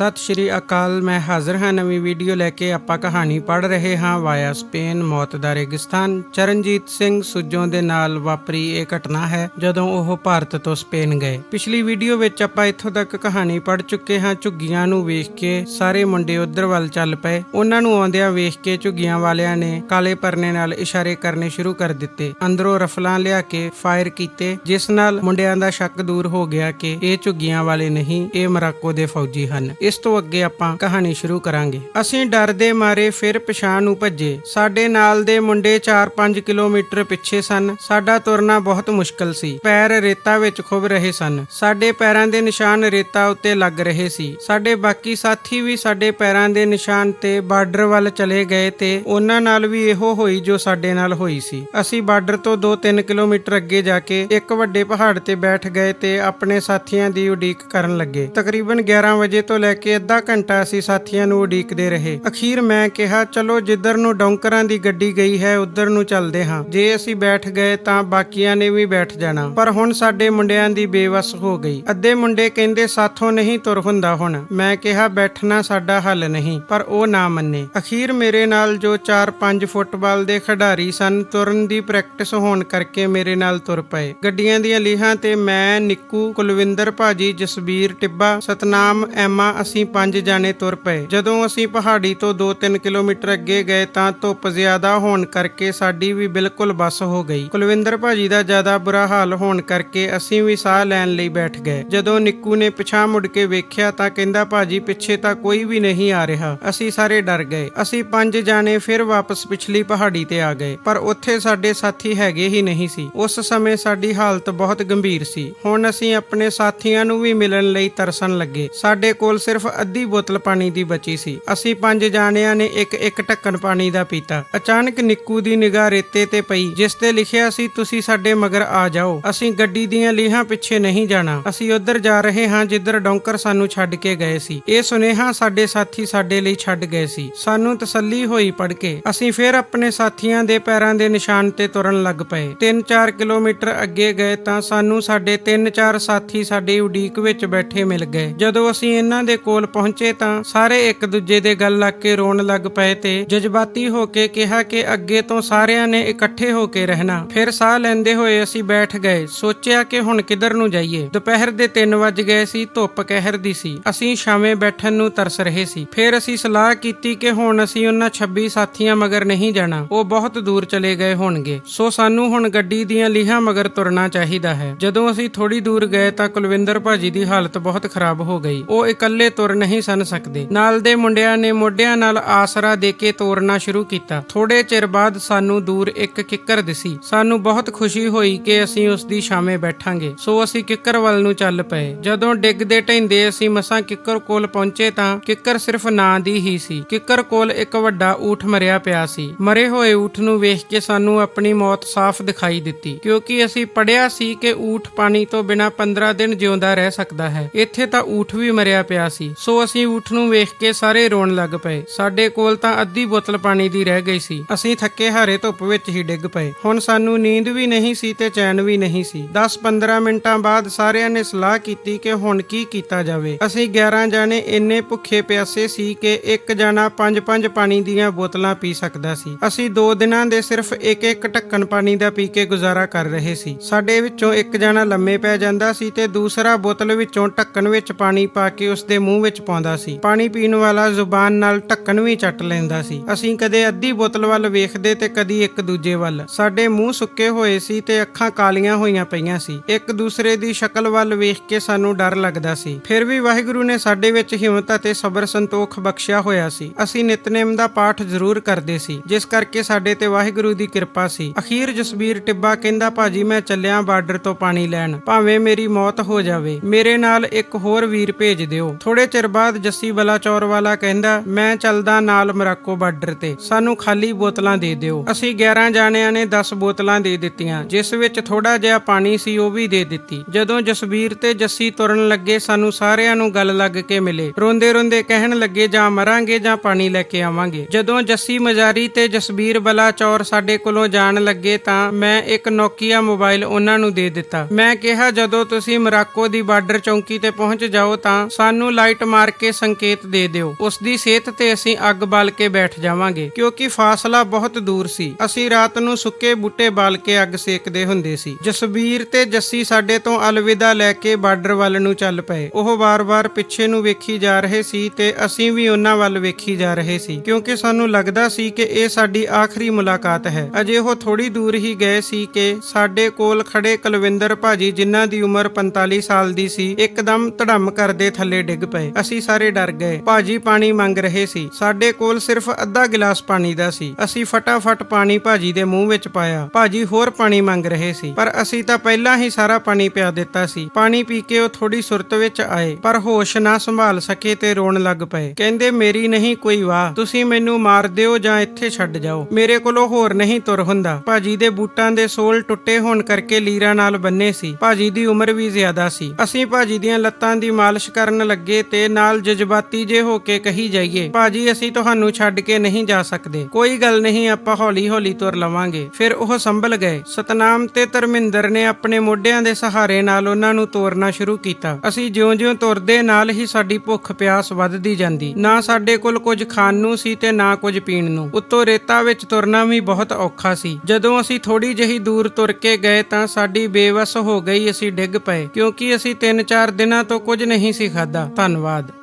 ਸਤਿ ਸ਼੍ਰੀ ਅਕਾਲ, ਮੈਂ ਹਾਜ਼ਰ ਹਾਂ ਨਵੀਂ ਵੀਡੀਓ ਲੈ ਕੇ। ਆਪਾਂ ਕਹਾਣੀ ਪੜ੍ਹ ਰਹੇ ਹਾਂ ਵਾਇਆ ਸਪੇਨ ਮੌਤ ਦਾ ਰੇਗਿਸਤਾਨ। ਚਰਨਜੀਤ ਸਿੰਘ ਸੁੱਜੋਂ ਦੇ ਨਾਲ ਵਾਪਰੀ ਇਹ ਘਟਨਾ ਹੈ ਜਦੋਂ ਉਹ ਭਾਰਤ ਤੋਂ ਸਪੇਨ ਗਏ। ਪਿਛਲੀ ਵੀਡੀਓ ਵਿੱਚ ਆਪਾਂ ਇੱਥੋਂ ਤੱਕ ਕਹਾਣੀ ਪੜ੍ਹ ਚੁੱਕੇ ਹਾਂ। ਝੁੱਗੀਆਂ ਨੂੰ ਵੇਖ ਕੇ ਸਾਰੇ ਮੁੰਡੇ ਉਧਰ ਵੱਲ ਚੱਲ ਪਏ। ਉਹਨਾਂ ਨੂੰ ਆਉਂਦਿਆਂ ਵੇਖ ਕੇ ਝੁੱਗੀਆਂ ਵਾਲਿਆਂ ਨੇ ਕਾਲੇ ਪਰਨੇ ਨਾਲ ਇਸ਼ਾਰੇ ਕਰਨੇ ਸ਼ੁਰੂ ਕਰ ਦਿੱਤੇ। ਅੰਦਰੋਂ ਰਫਲਾਂ ਲਿਆ ਕੇ ਫਾਇਰ ਕੀਤੇ, ਜਿਸ ਨਾਲ ਮੁੰਡਿਆਂ ਦਾ ਸ਼ੱਕ ਦੂਰ ਹੋ ਗਿਆ ਕਿ ਇਹ ਝੁੱਗੀਆਂ ਵਾਲੇ ਨਹੀਂ, ਇਹ ਮਰਾਕੋ ਦੇ ਫੌਜੀ ਹਨ। ਇਸ ਤੋਂ ਅੱਗੇ ਆਪਾਂ ਕਹਾਣੀ ਸ਼ੁਰੂ ਕਰਾਂਗੇ। ਅਸੀਂ ਡਰ ਦੇ ਮਾਰੇ ਫਿਰ ਪਛਾਣ ਨੂੰ ਭੱਜੇ। ਸਾਡੇ ਨਾਲ ਦੇ ਮੁੰਡੇ 4-5 ਕਿਲੋਮੀਟਰ ਪਿੱਛੇ ਸਨ। ਸਾਡਾ ਤੁਰਨਾ ਬਹੁਤ ਮੁਸ਼ਕਲ ਸੀ। ਪੈਰ ਰੇਤਾ ਵਿੱਚ ਖੁੱਭ ਰਹੇ ਸਨ। ਸਾਡੇ ਪੈਰਾਂ ਦੇ ਨਿਸ਼ਾਨ ਰੇਤਾ ਉੱਤੇ ਲੱਗ ਰਹੇ ਸੀ। ਸਾਡੇ ਬਾਕੀ ਸਾਥੀ ਵੀ ਸਾਡੇ ਪੈਰਾਂ ਦੇ ਨਿਸ਼ਾਨ ਤੇ ਬਾਰਡਰ ਵੱਲ ਚਲੇ ਗਏ ਤੇ ਉਹਨਾਂ ਨਾਲ ਵੀ ਇਹੋ ਹੋਈ ਜੋ ਸਾਡੇ ਨਾਲ ਹੋਈ ਸੀ। ਅਸੀਂ ਬਾਰਡਰ ਤੋਂ 2-3 ਕਿਲੋਮੀਟਰ ਅੱਗੇ ਜਾ ਕੇ ਇੱਕ ਵੱਡੇ ਪਹਾੜ ਤੇ ਬੈਠ ਗਏ ਤੇ ਆਪਣੇ ਸਾਥੀਆਂ ਦੀ ਉਡੀਕ ਕਰਨ ਲੱਗੇ। ਤਕਰੀਬਨ 11 ਵਜੇ ਤੋਂ ਲੈ ਕੇ ਅੱਧਾ ਘੰਟਾ ਅਸੀਂ ਸਾਥੀਆਂ ਨੂੰ ਉਡੀਕਦੇ ਰਹੇ। ਅਖੀਰ ਮੈਂ ਕਿਹਾ, ਚਲੋ, ਜਿੱਧਰ ਨੂੰ ਡੌਂਕਰਾਂ ਦੀ ਗੱਡੀ ਗਈ ਹੈ, ਉਧਰ ਨੂੰ ਚੱਲਦੇ ਹਾਂ। ਜੇ ਅਸੀਂ ਬੈਠ ਗਏ ਤਾਂ ਬਾਕੀਆਂ ਨੇ ਵੀ ਬੈਠ ਜਾਣਾ। ਪਰ ਹੁਣ ਸਾਡੇ ਮੁੰਡਿਆਂ ਦੀ ਬੇਵਸ ਹੋ ਗਈ। ਅੱਧੇ ਮੁੰਡੇ ਕਹਿੰਦੇ, ਸਾਥੋਂ ਨਹੀਂ ਤੁਰ ਹੁੰਦਾ ਹੁਣ। ਮੈਂ ਕਿਹਾ, ਬੈਠਣਾ ਸਾਡਾ ਹੱਲ ਨਹੀਂ, ਪਰ ਉਹ ਨਾ ਮੰਨੇ। ਅਖੀਰ ਮੇਰੇ ਨਾਲ ਜੋ 4-5 ਫੁੱਟਬਾਲ ਦੇ ਖਿਡਾਰੀ ਸਨ, ਤੁਰਨ ਦੀ ਪ੍ਰੈਕਟਿਸ ਹੋਣ ਕਰਕੇ ਮੇਰੇ ਨਾਲ ਤੁਰ ਪਏ। ਗੱਡੀਆਂ ਦੀਆਂ ਲੀਹਾਂ ਤੇ ਮੈਂ, ਨਿੱਕੂ ਕੁਲਵਿੰਦਰ ਭਾਜੀ, ਜਸਬੀਰ ਟਿੱਬਾ, ਸਤਨਾਮ, ਐਮਾ ਅਸੀਂ ਪੰਜ ਜਾਣੇ ਤੁਰ ਪਏ। ਜਦੋਂ ਅਸੀਂ ਪਹਾੜੀ ਤੋਂ 2-3 ਕਿਲੋਮੀਟਰ ਅੱਗੇ ਗਏ ਤਾਂ ਧੁੱਪ ਜ਼ਿਆਦਾ ਹੋਣ ਕਰਕੇ ਸਾਡੀ ਵੀ ਬਿਲਕੁਲ ਬੱਸ ਹੋ ਗਈ। ਕੁਲਵਿੰਦਰ ਭਾਜੀ ਦਾ ਜ਼ਿਆਦਾ ਬੁਰਾ ਹਾਲ ਹੋਣ ਕਰਕੇ ਅਸੀਂ ਵੀ ਸਾਹ ਲੈਣ ਲਈ ਬੈਠ ਗਏ। ਜਦੋਂ ਨਿੱਕੂ ਨੇ ਪਿਛਾਂ ਮੁੜ ਕੇ ਵੇਖਿਆ ਤਾਂ ਕਹਿੰਦਾ, ਭਾਜੀ, ਪਿੱਛੇ ਤਾਂ ਕੋਈ ਵੀ ਨਹੀਂ ਆ ਰਿਹਾ। ਅਸੀਂ ਸਾਰੇ ਡਰ ਗਏ। ਅਸੀਂ ਪੰਜ ਜਾਣੇ ਫਿਰ ਵਾਪਸ ਪਿਛਲੀ ਪਹਾੜੀ ਤੇ ਆ ਗਏ। ਪਰ ਉੱਥੇ ਸਾਡੇ ਸਾਥੀ ਹੈਗੇ ਹੀ ਨਹੀਂ ਸੀ। ਉਸ ਸਮੇਂ ਸਾਡੀ ਹਾਲਤ ਬਹੁਤ ਗੰਭੀਰ ਸੀ। ਹੁਣ ਅਸੀਂ ਆਪਣੇ ਸਾਥੀਆਂ ਨੂੰ ਵੀ ਮਿਲਣ ਲਈ ਤਰਸਣ ਲੱਗੇ। ਸਾਡੇ ਕੋਲ ਸਿਰਫ ਅੱਧੀ ਬੋਤਲ ਪਾਣੀ ਦੀ ਬਚੀ ਸੀ। ਅਸੀਂ ਪੰਜ ਜਾਣਿਆਂ ਨੇ ਇੱਕ ਇੱਕ ਢੱਕਣ ਪਾਣੀ ਦਾ ਪੀਤਾ। ਅਚਾਨਕ ਨਿੱਕੂ ਦੀ ਨਿਗਾਹ ਰੇਤੇ ਤੇ ਪਈ, ਜਿਸ ਤੇ ਲਿਖਿਆ ਸੀ, ਤੁਸੀਂ ਸਾਡੇ ਮਗਰ ਆ ਜਾਓ। ਅਸੀਂ ਗੱਡੀ ਦੀਆਂ ਲੀਹਾਂ ਪਿੱਛੇ ਨਹੀਂ ਜਾਣਾ। ਅਸੀਂ ਉੱਧਰ ਜਾ ਰਹੇ ਹਾਂ ਜਿੱਧਰ ਡੌਂਕਰ ਸਾਨੂੰ ਛੱਡ ਕੇ ਗਏ ਸੀ। ਇਹ ਸੁਨੇਹਾ ਸਾਡੇ ਸਾਥੀ ਸਾਡੇ ਲਈ ਛੱਡ ਗਏ ਸੀ। ਸਾਨੂੰ ਤਸੱਲੀ ਹੋਈ ਪੜ ਕੇ। ਅਸੀਂ ਫਿਰ ਆਪਣੇ ਸਾਥੀਆਂ ਦੇ ਪੈਰਾਂ ਦੇ ਨਿਸ਼ਾਨ ਤੇ ਤੁਰਨ ਲੱਗ ਪਏ। 3-4 ਕਿਲੋਮੀਟਰ ਅੱਗੇ ਗਏ ਤਾਂ ਸਾਨੂੰ ਸਾਡੇ 3-4 ਸਾਥੀ ਸਾਡੀ ਉਡੀਕ ਵਿੱਚ ਬੈਠੇ ਮਿਲ ਗਏ। ਜਦੋਂ ਅਸੀਂ ਇਹਨਾਂ ਦੇ ਕੋਲ ਪਹੁੰਚੇ ਤਾਂ ਸਾਰੇ ਇੱਕ ਦੂਜੇ ਦੇ ਗੱਲ ਲੱਗ ਕੇ ਰੋਣ ਲੱਗ ਪਏ ਤੇ ਜਜ਼ਬਾਤੀ ਹੋ ਕੇ ਕਿਹਾ ਕਿ ਅੱਗੇ ਤੋਂ ਸਾਰਿਆਂ ਨੇ ਇਕੱਠੇ ਹੋ ਕੇ ਰਹਿਣਾ। ਫਿਰ ਸਾਹ ਲੈਂਦੇ ਹੋਏ ਅਸੀਂ ਬੈਠ ਗਏ। ਸੋਚਿਆ ਕਿ ਹੁਣ ਕਿੱਧਰ ਨੂੰ ਜਾਈਏ। ਦੁਪਹਿਰ ਦੇ 3 ਵੱਜ ਗਏ ਸੀ, ਧੁੱਪ ਕਹਿਰ ਦੀ ਸੀ। ਅਸੀਂ ਛਾਵੇਂ ਬੈਠਣ ਨੂੰ ਤਰਸ ਰਹੇ ਸੀ। ਫਿਰ ਅਸੀਂ ਸਲਾਹ ਕੀਤੀ ਕਿ ਹੁਣ ਅਸੀਂ ਉਹਨਾਂ 26 ਸਾਥੀਆਂ ਮਗਰ ਨਹੀਂ ਜਾਣਾ। ਉਹ ਬਹੁਤ ਦੂਰ ਚਲੇ ਗਏ ਹੋਣਗੇ। ਸੋ ਸਾਨੂੰ ਹੁਣ ਗੱਡੀ ਦੀਆਂ ਲੀਹਾਂ ਮਗਰ ਤੁਰਨਾ ਚਾਹੀਦਾ ਹੈ। ਜਦੋਂ ਅਸੀਂ ਥੋੜੀ ਦੂਰ ਗਏ ਤਾਂ ਕੁਲਵਿੰਦਰ ਭਾਜੀ ਦੀ ਹਾਲਤ ਬਹੁਤ ਖਰਾਬ ਹੋ ਗਈ। ਉਹ ਇਕੱਲੇ ਤੁਰ ਨਹੀਂ ਸਨ ਸਕਦੇ। ਨਾਲ ਦੇ ਮੁੰਡਿਆਂ ਨੇ ਮੋਢਿਆਂ ਨਾਲ ਆਸਰਾ ਦੇ ਕੇ ਤੋਰਨਾ ਸ਼ੁਰੂ ਕੀਤਾ। ਥੋੜੇ ਚਿਰ ਬਾਅਦ ਸਾਨੂੰ ਦੂਰ ਇੱਕ ਕਿੱਕਰ ਦਿਸੀ। ਸਾਨੂੰ ਬਹੁਤ ਖੁਸ਼ੀ ਹੋਈ ਕਿ ਅਸੀਂ ਉਸ ਦੀ ਛਾਵੇਂ ਬੈਠਾਂਗੇ। ਸੋ ਅਸੀਂ ਕਿੱਕਰ ਵੱਲ ਨੂੰ ਚੱਲ ਪਏ। ਜਦੋਂ ਡਿੱਗਦੇ ਢੈਂਦੇ ਅਸੀਂ ਮਸਾਂ ਕਿੱਕਰ ਕੋਲ ਪਹੁੰਚੇ ਤਾਂ ਕਿੱਕਰ ਸਿਰਫ ਨਾਂ ਦੀ ਹੀ ਸੀ। ਕਿੱਕਰ ਕੋਲ ਇੱਕ ਵੱਡਾ ਊਠ ਮਰਿਆ ਪਿਆ ਸੀ। ਮਰੇ ਹੋਏ ਊਠ ਨੂੰ ਵੇਖ ਕੇ ਸਾਨੂੰ ਆਪਣੀ ਮੌਤ ਸਾਫ਼ ਦਿਖਾਈ ਦਿੱਤੀ। ਕਿਉਂਕਿ ਅਸੀਂ ਪੜਿਆ ਸੀ ਕਿ ਊਠ ਪਾਣੀ ਤੋਂ ਬਿਨਾਂ 15 ਦਿਨ ਜਿਉਂਦਾ ਰਹਿ ਸਕਦਾ ਹੈ। ਇੱਥੇ ਤਾਂ ਊਠ ਵੀ ਮਰਿਆ ਪਿਆ ਸੀ। ਸੋ। ਅਸੀਂ ਊਠ ਨੂੰ ਵੇਖ ਕੇ ਸਾਰੇ ਰੋਣ ਲੱਗ ਪਏ। ਸਾਡੇ ਕੋਲ ਤਾਂ ਅੱਧੀ ਬੋਤਲ ਪਾਣੀ ਦੀ ਰਹਿ ਗਈ ਸੀ। ਅਸੀਂ ਥੱਕੇ ਹਾਰੇ ਧੁੱਪ ਵਿੱਚ ਹੀ ਡਿੱਗ ਪਏ। ਹੁਣ ਸਾਨੂੰ ਨੀਂਦ ਵੀ ਨਹੀਂ ਸੀ ਤੇ ਚੈਨ ਵੀ ਨਹੀਂ ਸੀ। 10-15 ਮਿੰਟਾਂ ਬਾਅਦ ਸਾਰਿਆਂ ਨੇ ਸਲਾਹ ਕੀਤੀ ਕਿ ਹੁਣ ਕੀ ਕੀਤਾ ਜਾਵੇ। ਅਸੀਂ 11 ਜਾਣੇ ਇੰਨੇ ਭੁੱਖੇ ਪਿਆਸੇ ਸੀ ਕਿ ਇੱਕ ਜਾਣਾ 5-5 ਪਾਣੀ ਦੀਆਂ ਬੋਤਲਾਂ ਪੀ ਸਕਦਾ ਸੀ। ਅਸੀਂ 2 ਦਿਨਾਂ ਦੇ ਸਿਰਫ ਇੱਕ ਇੱਕ ਢੱਕਣ ਪਾਣੀ ਦਾ ਪੀ ਕੇ ਗੁਜ਼ਾਰਾ ਕਰ ਰਹੇ ਸੀ। ਸਾਡੇ ਵਿੱਚੋਂ ਇੱਕ ਜਾਣਾ ਲੰਮੇ ਪੈ ਜਾਂਦਾ ਸੀ ਤੇ ਦੂਸਰਾ ਬੋਤਲ ਵਿੱਚੋਂ ਢੱਕਣ ਵਿੱਚ ਪਾਣੀ ਪਾ ਕੇ ਉਸ ਦੇ ਮੂੰਹ ਵਿੱਚ ਪਾਉਂਦਾ ਸੀ। ਪਾਣੀ ਪੀਣ ਵਾਲਾ ਜ਼ੁਬਾਨ ਨਾਲ ਢੱਕਣ ਵੀ ਚੱਟ ਲੈਂਦਾ ਸੀ। ਅਸੀਂ ਕਦੇ ਅੱਧੀ ਬੋਤਲ ਵੱਲ ਵੇਖਦੇ ਤੇ ਕਦੀ ਇੱਕ ਦੂਜੇ ਵੱਲ। ਸਾਡੇ ਮੂੰਹ ਸੁੱਕੇ ਹੋਏ ਸੀ ਤੇ ਅੱਖਾਂ ਕਾਲੀਆਂ ਹੋਈਆਂ ਪਈਆਂ ਸੀ। ਇੱਕ ਦੂਸਰੇ ਦੀ ਸ਼ਕਲ ਵੱਲ ਵੇਖ ਕੇ ਸਾਨੂੰ ਡਰ ਲੱਗਦਾ ਸੀ। ਫਿਰ ਵੀ ਵਾਹਿਗੁਰੂ ਨੇ ਸਾਡੇ ਵਿੱਚ ਹਿੰਮਤ ਅਤੇ ਸਬਰ ਸੰਤੋਖ ਬਖਸ਼ਿਆ ਹੋਇਆ ਸੀ। ਅਸੀਂ ਨਿਤਨੇਮ ਦਾ ਪਾਠ ਜ਼ਰੂਰ ਕਰਦੇ ਸੀ, ਜਿਸ ਕਰਕੇ ਸਾਡੇ ਤੇ ਵਾਹਿਗੁਰੂ ਦੀ ਕਿਰਪਾ ਸੀ। ਅਖੀਰ ਜਸਬੀਰ ਟਿੱਬਾ ਕਹਿੰਦਾ, ਭਾਜੀ, ਮੈਂ ਚੱਲਿਆ ਬਾਰਡਰ ਤੋਂ ਪਾਣੀ ਲੈਣ। ਭਾਵੇਂ ਮੇਰੀ ਮੌਤ ਹੋ ਜਾਵੇ, ਮੇਰੇ ਨਾਲ ਇੱਕ ਹੋਰ ਵੀਰ ਭੇਜ ਦਿਓ। ਥੋੜੇ ਚਿਰ ਬਾਅਦ ਜੱਸੀ ਬਲਾਚੌਰ ਵਾਲਾ ਕਹਿੰਦਾ, ਮੈਂ ਚੱਲਦਾ ਨਾਲ ਮਰਾਕੋ ਬਾਰਡਰ ਤੇ। ਸਾਨੂੰ ਖਾਲੀ ਬੋਤਲਾਂ ਦੇ ਦਿਓ। ਅਸੀਂ 11 ਜਾਣਿਆਂ ਨੇ 10 ਬੋਤਲਾਂ ਦੇ ਦਿੱਤੀਆਂ। ਜਿਸ ਵਿੱਚ ਥੋੜਾ ਜਿਹਾ ਪਾਣੀ ਸੀ, ਉਹ ਵੀ ਦੇ ਦਿੱਤੀ। ਜਦੋਂ ਜਸਬੀਰ ਤੇ ਜੱਸੀ ਤੁਰਨ ਲੱਗੇ, ਸਾਨੂੰ ਸਾਰਿਆਂ ਨੂੰ ਗੱਲ ਲੱਗ ਕੇ ਮਿਲੇ। ਰੋਂਦੇ ਰੋਂਦੇ ਕਹਿਣ ਲੱਗੇ, ਜਾਂ ਮਰਾਂਗੇ ਜਾਂ ਪਾਣੀ ਲੈ ਕੇ ਆਵਾਂਗੇ। ਜਦੋਂ ਜੱਸੀ ਮਜਾਰੀ ਤੇ ਜਸਬੀਰ ਬਲਾਚੌਰ ਸਾਡੇ ਕੋਲੋਂ ਜਾਣ ਲੱਗੇ, ਤਾਂ ਮੈਂ ਇੱਕ ਨੋਕੀਆ ਮੋਬਾਈਲ ਉਹਨਾਂ ਨੂੰ ਦੇ ਦਿੱਤਾ। ਮੈਂ ਕਿਹਾ, ਜਦੋਂ ਤੁਸੀਂ ਮਰਾਕੋ ਦੀ ਬਾਰਡਰ ਚੌਂਕੀ ਤੇ ਪਹੁੰਚ ਜਾਓ, ਤਾਂ ਸਾਨੂੰ ਲਾਈਟ ਮਾਰ ਕੇ ਸੰਕੇਤ ਦੇ ਦਿਓ। ਉਸ ਦੀ ਸਿਹਤ ਤੇ ਅਸੀਂ ਅੱਗ ਬਾਲ ਕੇ ਬੈਠ ਜਾਵਾਂਗੇ, ਕਿਉਂਕਿ ਫਾਸਲਾ ਬਹੁਤ ਦੂਰ ਸੀ। ਅਸੀਂ ਰਾਤ ਨੂੰ ਸੁੱਕੇ ਬੂਟੇ ਬਾਲ ਕੇ ਅੱਗ ਸੇਕਦੇ ਹੁੰਦੇ ਸੀ। ਜਸਬੀਰ ਤੇ ਜੱਸੀ ਸਾਡੇ ਤੋਂ ਅਲਵਿਦਾ ਲੈ ਕੇ ਬਾਰਡਰ ਵੱਲ ਨੂੰ ਚੱਲ ਪਏ। ਉਹ ਵਾਰ-ਵਾਰ ਪਿੱਛੇ ਨੂੰ ਵੇਖੀ ਜਾ ਰਹੇ ਸੀ ਤੇ ਅਸੀਂ ਵੀ ਉਹਨਾਂ ਵੱਲ ਵੇਖੀ ਜਾ ਰਹੇ ਸੀ, ਕਿਉਂਕਿ ਸਾਨੂੰ ਲੱਗਦਾ ਸੀ ਕਿ ਇਹ ਸਾਡੀ ਆਖਰੀ ਮੁਲਾਕਾਤ ਹੈ। ਅਜੇ ਉਹ ਥੋੜੀ ਦੂਰ ਹੀ ਗਏ ਸੀ ਕਿ ਸਾਡੇ ਕੋਲ ਖੜੇ ਕਲਵਿੰਦਰ ਭਾਜੀ ਜਿਨ੍ਹਾਂ ਦੀ ਉਮਰ 45 ਸਾਲ ਦੀ ਸੀ, ਇੱਕਦਮ ਧੜਮ ਕਰਦੇ ਥੱਲੇ ਡਿੱਗ ਪਏ। ਅਸੀਂ ਸਾਰੇ ਡਰ ਗਏ। ਭਾਜੀ ਪਾਣੀ ਮੰਗ ਰਹੇ ਸੀ। ਸਾਡੇ ਕੋਲ ਸਿਰਫ ਅੱਧਾ ਗਿਲਾਸ ਪਾਣੀ ਦਾ ਸੀ। ਅਸੀਂ ਫਟਾਫਟ ਪਾਣੀ ਭਾਜੀ ਦੇ ਮੂੰਹ ਵਿੱਚ ਪਾਇਆ। ਭਾਜੀ ਹੋਰ ਪਾਣੀ ਮੰਗ ਰਹੇ ਸੀ। ਪਰ ਅਸੀਂ ਤਾਂ ਪਹਿਲਾਂ ਹੀ ਸਾਰਾ ਪਾਣੀ ਪਿਆ ਦਿੱਤਾ ਸੀ। ਪਾਣੀ ਪੀ ਕੇ ਉਹ ਥੋੜੀ ਸੁਰਤ ਵਿੱਚ ਆਏ। ਪਰ ਹੋਸ਼ ਨਾ ਸੰਭਾਲ ਸਕੇ ਤੇ ਰੋਣ ਲੱਗ ਪਏ। ਕਹਿੰਦੇ, ਮੇਰੀ ਨਹੀਂ ਕੋਈ ਵਾਹ। ਤੁਸੀਂ ਮੈਨੂੰ ਮਾਰ ਦਿਓ ਜਾਂ ਇੱਥੇ ਛੱਡ ਜਾਓ। ਮੇਰੇ ਕੋਲੋਂ ਹੋਰ ਨਹੀਂ ਤੁਰ ਹੁੰਦਾ। ਭਾਜੀ ਦੇ ਬੂਟਾਂ ਦੇ ਸੋਲ ਟੁੱਟੇ ਹੋਣ ਕਰਕੇ ਲੀਰਾ ਨਾਲ ਬੰਨੇ ਸੀ। ਭਾਜੀ ਦੀ ਉਮਰ ਵੀ ਜ਼ਿਆਦਾ ਸੀ। ਅਸੀਂ ਭਾਜੀ ਦੀਆਂ ਲੱਤਾਂ ਦੀ ਮਾਲਿਸ਼ ਕਰਨ ਲੱਗੇ ਤੇ ਨਾਲ ਜਜ਼ਬਾਤੀ ਜੇ ਹੋ ਕੇ ਕਹੀ ਜਾਈਏ, ਭਾਜੀ, ਅਸੀਂ ਤੁਹਾਨੂੰ ਛੱਡ ਕੇ ਨਹੀਂ ਜਾ ਸਕਦੇ। ਕੋਈ ਗੱਲ ਨਹੀਂ, ਆਪਾਂ ਹੌਲੀ-ਹੌਲੀ ਤੁਰ ਲਵਾਂਗੇ। ਫਿਰ ਉਹ ਸੰਭਲ ਗਏ। ਸਤਨਾਮ ਤੇ ਧਰਮਿੰਦਰ ਨੇ ਆਪਣੇ ਮੋਢਿਆਂ ਦੇ ਸਹਾਰੇ ਨਾਲ ਉਹਨਾਂ ਨੂੰ ਤੋਰਨਾ ਸ਼ੁਰੂ ਕੀਤਾ। ਅਸੀਂ ਜਿਉਂ-ਜਿਉਂ ਤੁਰਦੇ, ਨਾਲ ਹੀ ਸਾਡੀ ਭੁੱਖ ਪਿਆਸ ਵੱਧਦੀ ਜਾਂਦੀ। ਨਾ ਸਾਡੇ ਕੋਲ ਕੁਝ ਖਾਣ ਨੂੰ ਸੀ ਤੇ ਨਾ ਕੁਝ ਪੀਣ ਨੂੰ। ਉੱਤੋਂ ਰੇਤਾ ਵਿੱਚ ਤੁਰਨਾ ਵੀ ਬਹੁਤ ਔਖਾ ਸੀ। ਜਦੋਂ ਅਸੀਂ ਥੋੜੀ ਜਿਹੀ ਦੂਰ ਤੁਰ ਕੇ ਗਏ ਤਾਂ ਸਾਡੀ ਬੇਵਸ ਹੋ ਗਈ, ਅਸੀਂ ਡਿੱਗ ਪਏ। ਕਿਉਂਕਿ ਅਸੀਂ 3-4 ਦਿਨਾਂ ਤੋਂ ਕੁਝ ਨਹੀਂ ਸੀ ਖਾਦਾ જ્ઞાનવાદ